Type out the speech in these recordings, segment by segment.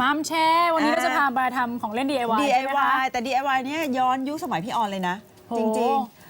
มามแชร์วันนี้เราจะพามาทำของเล่น DIY ใช่ไหมคะ DIY แต่ DIY เนี่ยย้อนยุคสมัยพี่ออนเลยนะโอ้จริง ๆ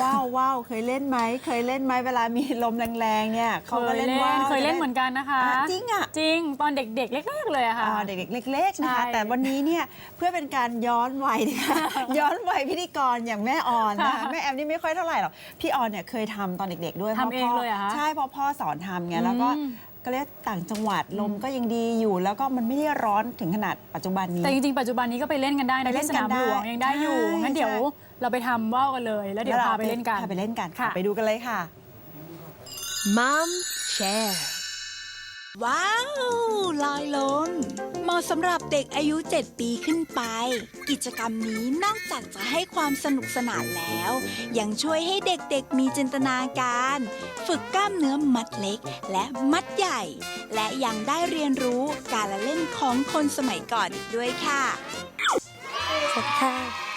ว้าวว้าวเคยเล่นไหมเคยเล่นไหมเวลามีลมแรงๆเนี่ยเขาก็เล่นว่าวเคยเล่นเหมือนกันนะคะ อะจริงอะจริงตอนเด็กๆเล็กๆเลยอะค่ะ อ่าเด็กๆเล็กๆนะคะใช่แต่วันนี้เนี่ยเพื่อเป็นการย้อนวัยนะคะ ย้อนวัยพิธีกรอย่างแม่ออนนะคะค่ะแม่แอมนี่ไม่ค่อยเท่าไหร่หรอกพี่ออนเนี่ยเคยทำตอนเด็กๆด้วยทำเองพราะพ่เลยเหรอคะใช่เพราะพ่อสอนทำไงแล้วก็อืม ก็เรียกต่างจังหวัดลมก็ยังดีอยู่ แล้วก็มันไม่ได้ร้อนถึงขนาดปัจจุบันนี้ แต่จริงๆ ปัจจุบันนี้ก็ไปเล่นกันได้ไปนะเล่ที่นสกันนามหลวงได้ยังได้อยู่ ใช่งั้นเดี๋ยวใช่ เราไปทำว่าวกันเลย แล้วเดี๋ยวพาไปเล่นกัน พาไปเล่นกันค่ะ ไปดูกันเลยค่ะมัมแชร์ ว้าว ลอยลมเหมาะสำหรับเด็กอายุ 7 ปีขึ้นไป กิจกรรมนี้นอกจากจะให้ความสนุกสนานแล้ว ยังช่วยให้เด็กๆมีจินตนาการ ฝึกกล้ามเนื้อมัดเล็กและมัดใหญ่ และยังได้เรียนรู้การละเล่นของคนสมัยก่อนอีกด้วยค่ะสวัสดีค่ะ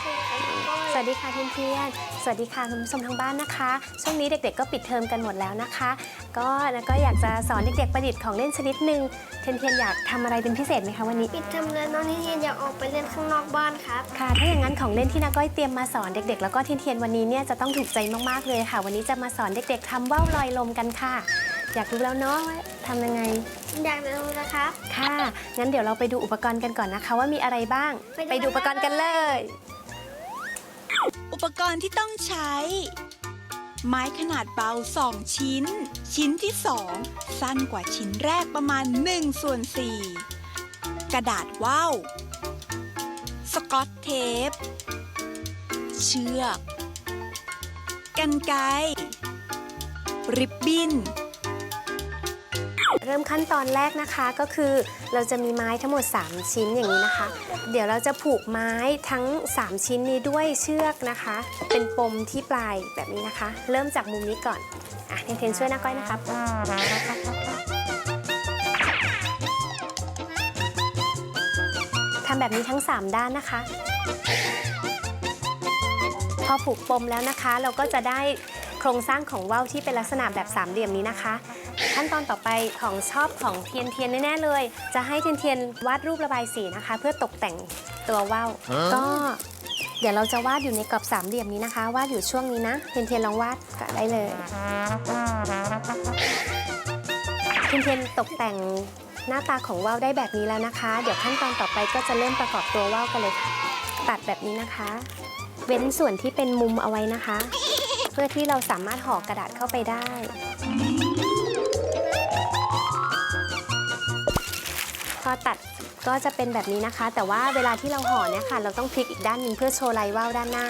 สวัสดีค่ะเพื่อนเพื่อนๆสวัสดีค่ะคุณผู้ชมทางบ้านนะคะ ช่วงนี้เด็กๆก็ปิดเทอมกันหมดแล้วนะคะ ก็แล้วก็อยากจะสอนเด็กๆประดิษฐ์ของเล่นชนิดหนึ่งเทียนเทียนอยากทำอะไรเป็นพิเศษไหมคะวันนี้ ปิดเทอมแล้วน้องนิเทียนอยากออกไปเล่นข้างนอกบ้านครับ ค่ะถ้าอย่างนั้นของเล่นที่นาก้อยเตรียมมาสอนเด็กๆ แล้วก็เทียนเทียนวันนี้เนี่ยจะต้องถูกใจมากๆเลยค่ะ วันนี้จะมาสอนเด็กๆทำว่าวลอยลมกันค่ะ อยากรู้แล้วเนาะว่าทำยังไงอยากจะรู้นะครับ ค่ะงั้นเดี๋ยวเราไปดูอุปกรณ์กันก่อนนะคะ ว่ามีอะไรบ้าง ไปดูไปดูอุปกรณ์กันเลย อุปกรณ์ที่ต้องใช้ ไม้ขนาดเบา 2 ชิ้น ชิ้นที่ 2 สั้นกว่าชิ้นแรกประมาณ1ส่วน4กระดาษว่าวสกอตเทป เชือก กันไกรริบบิ้น เริ่มขั้นตอนแรกนะคะก็คือเราจะมีไม้ทั้งหมด 3 ชิ้นอย่างนี้นะคะ เดี๋ยวเราจะผูกไม้ทั้ง 3 ชิ้นนี้ด้วยเชือกนะคะ เป็นปมที่ปลายแบบนี้นะคะ เริ่มจากมุมนี้ก่อนอะเทนเทนช่วยนะก้อยนะครับทำแบบนี้ทั้ง 3 ด้านนะคะ พอผูกปมแล้วนะคะ เราก็จะได้โครงสร้างของว่าวที่เป็นลักษณะแบบสามเหลี่ยมนี้นะคะ ขั้นตอนต่อไปของชอบของเทียนเทียนแน่ๆเลย จะให้เทียนเทียนวาดรูประบายสีนะคะ เพื่อตกแต่งตัวว่าวก็เดี๋ยวเราจะวาดอยู่ในกรอบสามเหลี่ยมนี้นะคะ วาดอยู่ช่วงนี้นะเทียนเทียนลองวาดก็ได้เลยเทียนเทียนตกแต่งหน้าตาของว่าวได้แบบนี้แล้วนะคะ เดี๋ยวขั้นตอนต่อไปก็จะเริ่มประกอบตัวว่าวกันเลยค่ะตัดแบบนี้นะคะ เว้นส่วนที่เป็นมุมเอาไว้นะคะ เพื่อที่เราสามารถห่อกระดาษเข้าไปได้ พอตัดก็จะเป็นแบบนี้นะคะ แต่ว่าเวลาที่เราห่อเนี่ยค่ะ เราต้องพลิกอีกด้านหนึ่งเพื่อโชว์ลายว่าวด้านหน้า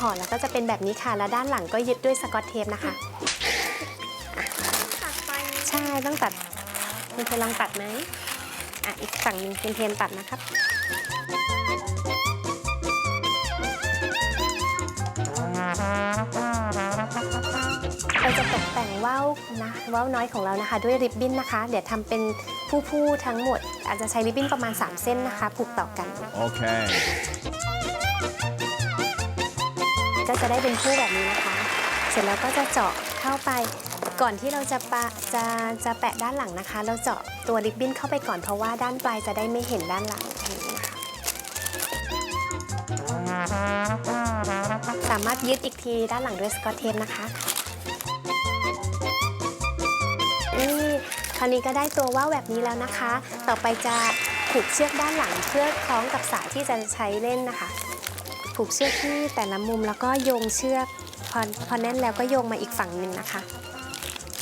ห่อแล้วก็จะเป็นแบบนี้ค่ะ แล้วด้านหลังก็ยึดด้วยสกอตเทปนะคะตัดไปใช่ต้องตัดคุณเทนลองตัดไหมอะอีกฝั่งหนึ่งคุณเทนตัดนะครับ เราจะตกแต่งว่าวนะว่าวน้อยของเรานะคะ ด้วยริบบิ้นนะคะ เดี๋ยวทำเป็นผู้ๆทั้งหมด อาจจะใช้ริบบิ้นประมาณ 3 เส้นนะคะ ผูกต่อกัน Okay. ก็จะได้เป็นคู่แบบนี้นะคะ เสร็จแล้วก็จะเจาะเข้าไป ก่อนที่เราจะปะจะจะแปะด้านหลังนะคะ เราเจาะตัวริบบิ้นเข้าไปก่อนเพราะว่าด้านปลายจะได้ไม่เห็นด้านหลังอย่างนี้นะคะสามารถยึดอีกทีด้านหลังด้วยสกอตเทปนะคะ นี่คราวนี้ก็ได้ตัวว่าวแบบนี้แล้วนะคะ ต่อไปจะผูกเชือกด้านหลังเพื่อคล้องกับสายที่จะใช้เล่นนะคะ ผูกเชือกที่แต่ละมุมแล้วก็โยงเชือกพอพอแน่นแล้วก็โยงมาอีกฝั่งหนึ่งนะคะ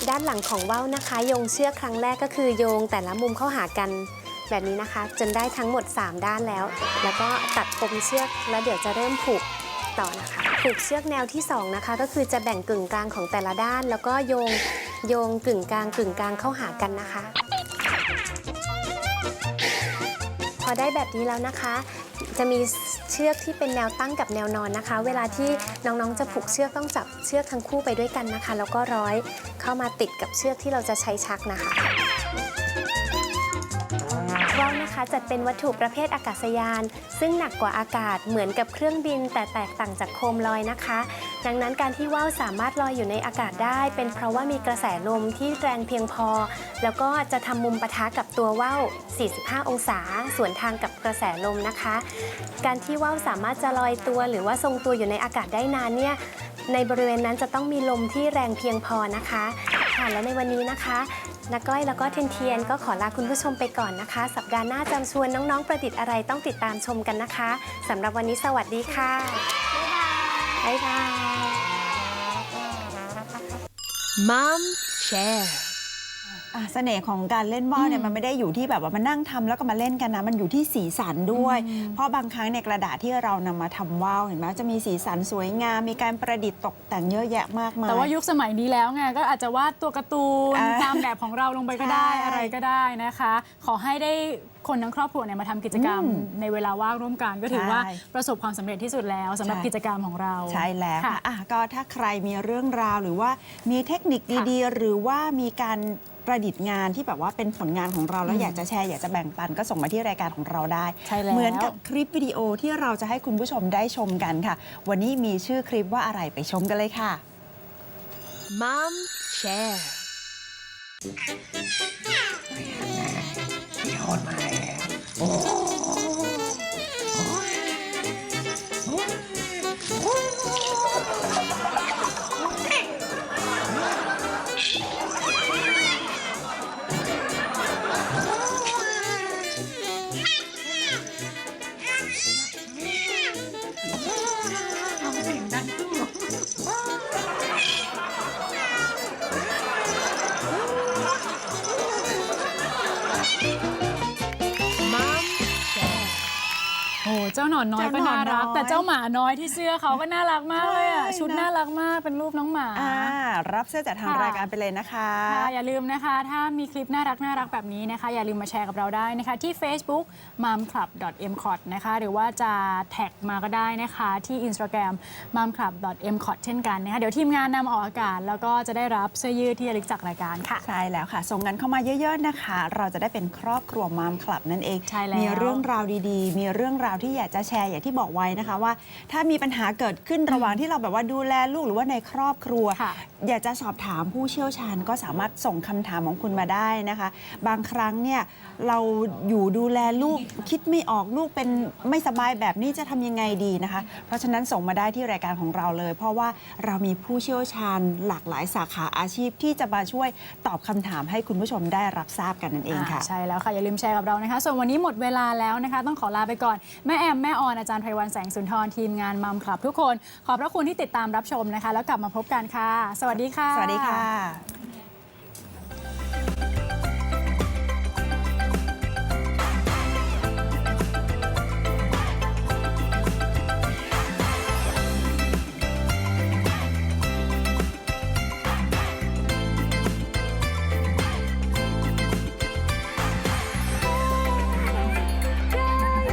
ด้านหลังของว่าวนะคะ โยงเชือกครั้งแรกก็คือโยงแต่ละมุมเข้าหากันแบบนี้นะคะ จนได้ทั้งหมด 3 ด้านแล้ว แล้วก็ตัดปมเชือกแล้วเดี๋ยวจะเริ่มผูกต่อนะคะผูกเชือกแนวที่ 2 นะคะ ก็คือจะแบ่งกึ่งกลางของแต่ละด้าน แล้วก็โยงโยงกึ่งกลางกึ่งกลางเข้าหากันนะคะ พอได้แบบนี้แล้วนะคะ จะมีเชือกที่เป็นแนวตั้งกับแนวนอนนะคะ เวลาที่น้องๆจะผูกเชือกต้องจับเชือกทั้งคู่ไปด้วยกันนะคะ แล้วก็ร้อยเข้ามาติดกับเชือกที่เราจะใช้ชักนะคะ นะคะจัดเป็นวัตถุประเภทอากาศยาน ซึ่งหนักกว่าอากาศเหมือนกับเครื่องบิน แต่แตกต่างจากโคมลอยนะคะ ดังนั้นการที่ว่าวสามารถลอยอยู่ในอากาศได้ เป็นเพราะว่ามีกระแสลมที่แรงเพียงพอ แล้วก็จะทำมุมปะทะกับตัวว่าว45 องศา สวนทางกับกระแสลมนะคะ การที่ว่าวสามารถจะลอยตัวหรือว่าทรงตัวอยู่ในอากาศได้นานเนี่ยในบริเวณนั้นจะต้องมีลมที่แรงเพียงพอนะคะ ค่ะ และในวันนี้นะคะนักก้อยแล้วก็เทนเทียนก็ขอลาคุณผู้ชมไปก่อนนะคะ สัปดาห์หน้าจำชวนน้องๆประดิษฐ์อะไรต้องติดตามชมกันนะคะสำหรับวันนี้สวัสดีค่ะบ๊ายบาย Mom Share อะเสน่ห์ของการเล่นว่าวเนี่ยมันไม่ได้อยู่ที่แบบว่ามานั่งทำแล้วก็มาเล่นกันนะ มันอยู่ที่สีสันด้วย เพราะบางครั้งในกระดาษที่เรานำมาทำว่าวเห็นไหมจะมีสีสันสวยงาม มีการประดิษฐ์ตกแต่งเยอะแยะมากมาย แต่ว่ายุคสมัยนี้แล้วไงก็อาจจะวาดตัวการ์ตูนอ่าตามแบบของเราลงไปก็ได้ใช่ อะไรก็ได้นะคะ ขอให้ได้คนทั้งครอบครัวเนี่ยมาทำกิจกรรมอืมในเวลาว่างร่วมกัน ก็ถือว่าใช่ประสบความสำเร็จที่สุดแล้วสำหรับใช่ กิจกรรมของเรา ใช่แล้วค่ะค่ะอะก็ถ้าใครมีเรื่องราวหรือว่ามีเทคนิคค่ะดีๆ หรือว่ามีการประดิษฐ์งานที่แบบว่าเป็นผลงานของเราแล้วอยากจะแชร์อยากจะแบ่งปันก็ส่งมาที่รายการของเราได้ ใช่แล้ว เหมือนกับคลิปวิดีโอที่เราจะให้คุณผู้ชมได้ชมกันค่ะ วันนี้มีชื่อคลิปว่าอะไรไปชมกันเลยค่ะ Mom Share Oh. เจ้าหนอนน้อยก็เจ้าหนอนน่ารักน้อยแต่เจ้าหมาน้อยที่เสื้อเขาก็น่ารักมากเลยอะใช่ชุดนะน่ารักมากเป็นรูปน้องหมาอ่ารับเสื้อจากทางค่ะรายการไปเลยนะคะค่ะอย่าลืมนะคะ ถ้ามีคลิปน่ารักน่ารักแบบนี้นะคะ อย่าลืมมาแชร์กับเราได้นะคะ ที่ Facebook momclub.mcot นะคะ หรือว่าจะแท็กมาก็ได้นะคะ ที่ Instagram momclub.mcot เช่นกันนะคะเดี๋ยวทีมงานนำออกอากาศ แล้วก็จะได้รับเสื้อยืดที่ระลึกจากรายการค่ะใช่แล้วค่ะ ส่งกันเข้ามาเยอะ ๆนะคะ เราจะได้เป็นครอบครัวมามคลับนั่นเองใช่แล้วมีเรื่องราวดีๆ มีเรื่องราวที่อยากจะแชร์อย่างที่บอกไว้นะคะว่า ถ้ามีปัญหาเกิดขึ้นระหว่างที่เราแบบว่าดูแลลูกหรือว่าในครอบครัว ค่ะอยากจะสอบถามผู้เชี่ยวชาญก็สามารถส่งคำถามของคุณมาได้นะคะ บางครั้งเนี่ยเราอยู่ดูแลลูกคิดไม่ออกลูกเป็นไม่สบายแบบนี้จะทำยังไงดีนะคะ เพราะฉะนั้นส่งมาได้ที่รายการของเราเลย เพราะว่าเรามีผู้เชี่ยวชาญหลากหลายสาขาอาชีพที่จะมาช่วยตอบคำถามให้คุณผู้ชมได้รับทราบกันนั่นเองค่ะาใช่แล้วค่ะ อย่าลืมแชร์กับเรานะคะ ส่วนวันนี้หมดเวลาแล้วนะคะ ต้องขอลาไปก่อน แม่แอมแม่ออนอาจารย์ไพวันแสงสุนทรทีมงานมัมคลับทุกคน ขอบพระคุณที่ติดตามรับชมนะคะ แล้วกลับมาพบกันค่ะ สวัสดีค่ะ สวัสดีค่ะ